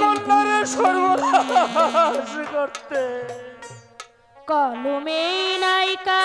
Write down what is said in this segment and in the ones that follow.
কন্যারে সর্বনাশ করতে। কলমে নাইকা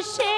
বসে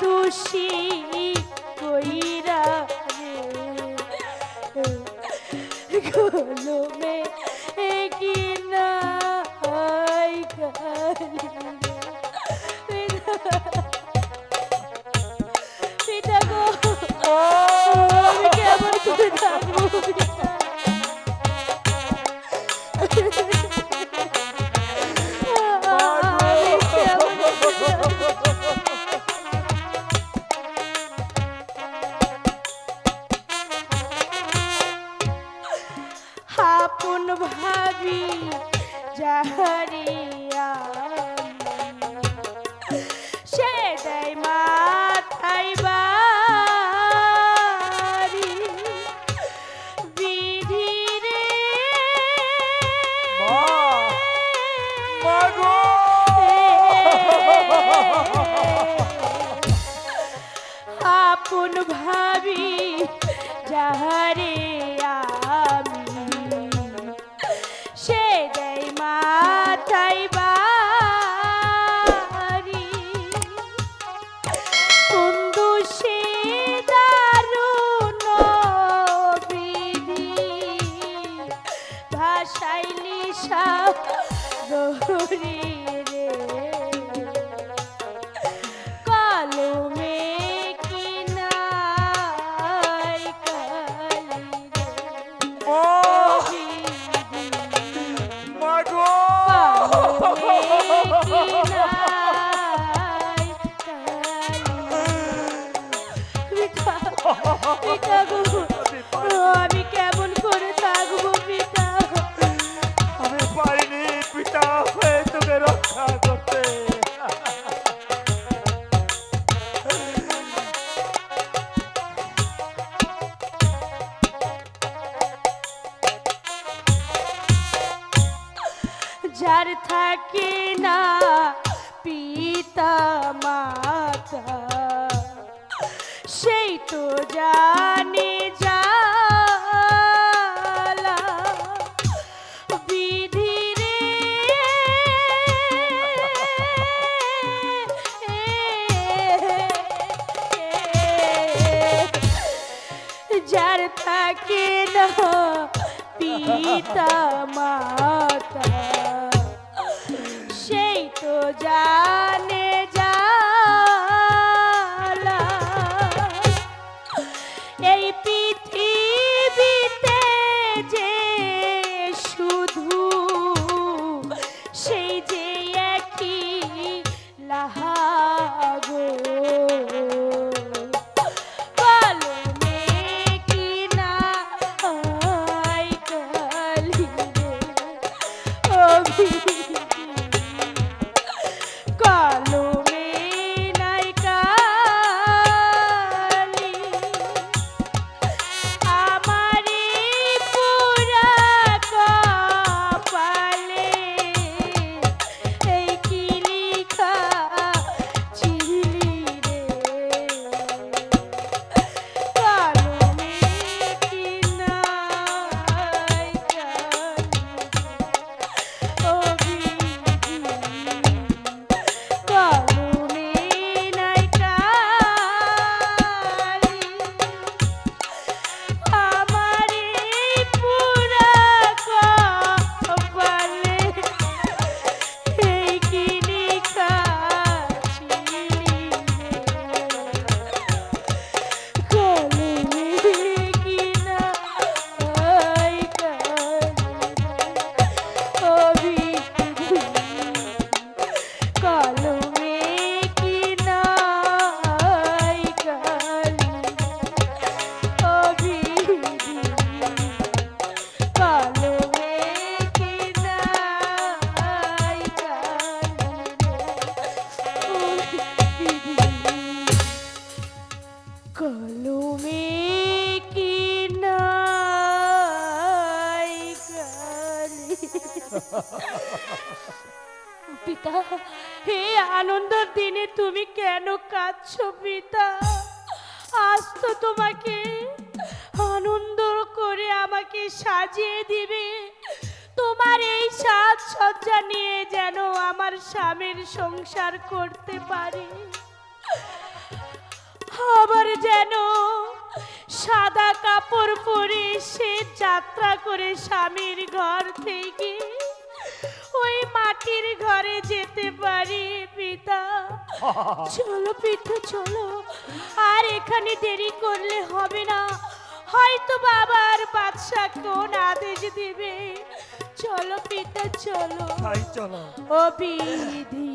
দোষী কইরা রে। গোলমে আপন ভাবি জাহারিয়া সে দেয় মাথায় বা আপন ভাবি যাহারে আমি। যার থাকে না পিতা মাতা সেই তো জানে রে যার থাকে পিতা মাতা পিতা। হে আনন্দের দিনে তুমি কেন কাঁদছো পিতা? আজ তো তোমাকে আনন্দ করে আমাকে সাজিয়ে দিবে। তোমার এই সাজসজ্জা নিয়ে যেন আমার স্বামীর সংসার করতে পারি। আবার যেন সাদা কাপড় পরে সে যাত্রা করে স্বামীর ঘর থেকে মাটির ঘরে যেতে পারি পিতা। চলো পিতা চলো। আর এখানে দেরি করলে হবে না। হয়তো বাবার বাদশা কোন আদেশ দিবে। চলো পিতা চলো। চলো। ও বিধি।